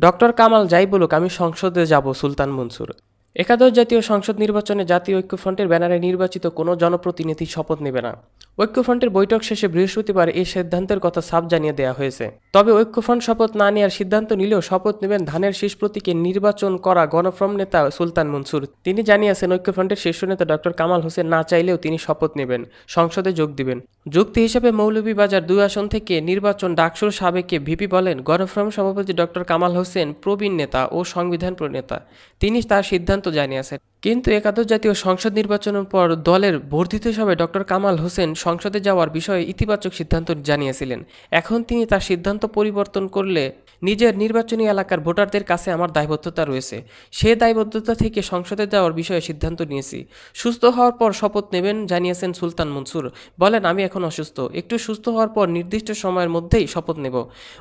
Doctor Kamal যাই বলুক, আমি সংসদে যাব সুলতান মনসুর। একাদশ জাতীয় সংসদ নির্বাচনে জাতীয় ঐক্যফ্রন্টের ব্যানারে নির্বাচিত কোনো জনপ্রতিনিধি শপথ নেবে না। ঐক্যফ্রন্টের বৈঠক শেষে বৃহস্পতিবার এই সিদ্ধান্তের কথা সাফ জানিয়ে দেওয়া হয়েছে। তবে ঐক্যফ্রন্ট শপথ না নেওয়ার সিদ্ধান্ত নিলেও শপথ নেবেন ধানের শীষ প্রতীকে নির্বাচন করা গণফ্রম নেতা সুলতান মনসুর। তিনি জানিয়েছেন, ঐক্যফ্রন্টের শীর্ষ নেতা ডক্টর কামাল হোসেন না চাইলেও তিনি শপথ নেবেন, সংসদে যোগ দিবেন। যুক্তি হিসেবে মৌলভীবাজার দুই আসন থেকে নির্বাচন ডাকসুর সাবেকে ভিপি বলেন, গণফ্রম সভাপতি ডক্টর কামাল হোসেন প্রবীণ নেতা ও সংবিধান প্রণেতা তিনি তার সিদ্ধান্ত জানিয়েছেন। কিন্তু একাদশ জাতীয় সংসদ নির্বাচনের পর দলের বর্ধিত সভায় ডক্টর কামাল হোসেন সংসদে যাওয়ার বিষয়ে ইতিবাচক সিদ্ধান্ত জানিয়েছিলেন। এখন তিনি তার সিদ্ধান্ত পরিবর্তন করলে নিজের নির্বাচনী এলাকার ভোটারদের কাছে আমার দায়বদ্ধতা রয়েছে। সে দায়বদ্ধতা থেকে সংসদে যাওয়ার বিষয়ে সিদ্ধান্ত নিয়েছি। সুস্থ হওয়ার পর শপথ নেবেন জানিয়েছেন সুলতান মনসুর। বলেন, আমি এখন অসুস্থ। একটু সুস্থ হওয়ার পর নির্দিষ্ট সময়ের মধ্যেই শপথ নেব।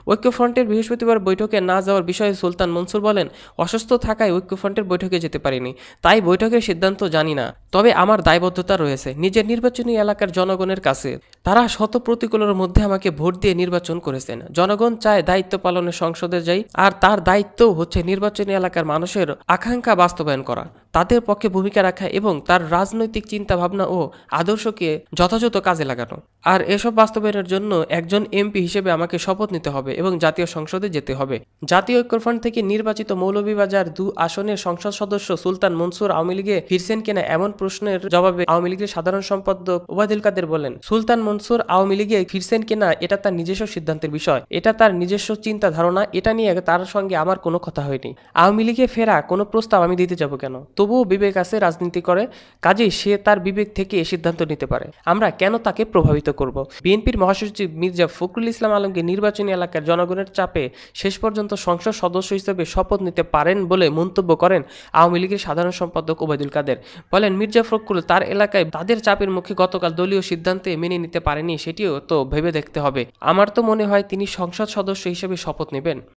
ঐক্যফ্রন্টের বৃহস্পতিবার বৈঠকে না যাওয়ার বিষয়ে সুলতান মনসুর বলেন, অসুস্থ থাকায় ঐক্যফ্রন্টের বৈঠকে যেতে পারিনি। তাই বৈঠকের সিদ্ধান্ত জানি না তবে আমার দায়বদ্ধতা রয়েছে। নিজের নির্বাচনী এলাকার জনগণের কাছে। তারা শত প্রতিকূলের মধ্যে আমাকে ভোট দিয়ে নির্বাচন করেছেন। জনগণ চায় দায়িত্ব পালনের সংসদে যাই, আর তার দায়িত্ব হচ্ছে নির্বাচনী এলাকার মানুষের আকাঙ্ক্ষা বাস্তবায়ন করা। তাদের পক্ষে ভূমিকা রাখা এবং তার রাজনৈতিক চিন্তা ভাবনা ও আদর্শকে যথাযথ কাজে লাগানো। আর এসব বাস্তবায়নের জন্য একজন এমপি হিসেবে আমাকে শপথ নিতে হবে এবং জাতীয় সংসদে যেতে হবে। জাতীয় ঐক্যফ্রন্ট থেকে নির্বাচিত মৌলভীবাজার দু আসনের সংসদ সদস্য সুলতান মনসুর আওয়ামী লীগে ফিরছেন কিনা এমন প্রশ্নের জবাবে আওয়ামী লীগের সাধারণ সম্পাদক ওবায়দুল কাদের বলেন, সুলতান মনসুর আওয়ামী লীগে ফিরছেন কিনা, এটা তার নিজস্ব সিদ্ধান্তের বিষয়। এটা তার নিজস্ব চিন্তা ধারণা এটা নিয়ে তার সঙ্গে আমার কোনো কথা হয়নি। আওয়ামী লীগে ফেরা, কোনো প্রস্তাব আমি দিতে যাব কেন? তবুও বিবেক আছে, রাজনীতি করে, কাজেই সে তার বিবেক থেকে এ সিদ্ধান্ত নিতে পারে। আমরা কেন তাকে প্রভাবিত করব? বিএনপির মহাসচিব মির্জা ফখরুল ইসলাম আলমকে নির্বাচনী এলাকার জনগণের চাপে শেষ পর্যন্ত সংসদ সদস্য হিসেবে শপথ নিতে পারেন বলে মন্তব্য করেন আওয়ামী লীগের সাধারণ সম্পাদক ওবায়দুল কাদের। বলেন, মির্জা ফখরুল তার এলাকায় তাদের চাপের মুখে গতকাল দলীয় সিদ্ধান্তে মেনে নিতে পারেনি সেটিও তো ভেবে দেখতে হবে। আমার তো মনে হয় তিনি সংসদ সদস্য হিসেবে শপথ নেবেন।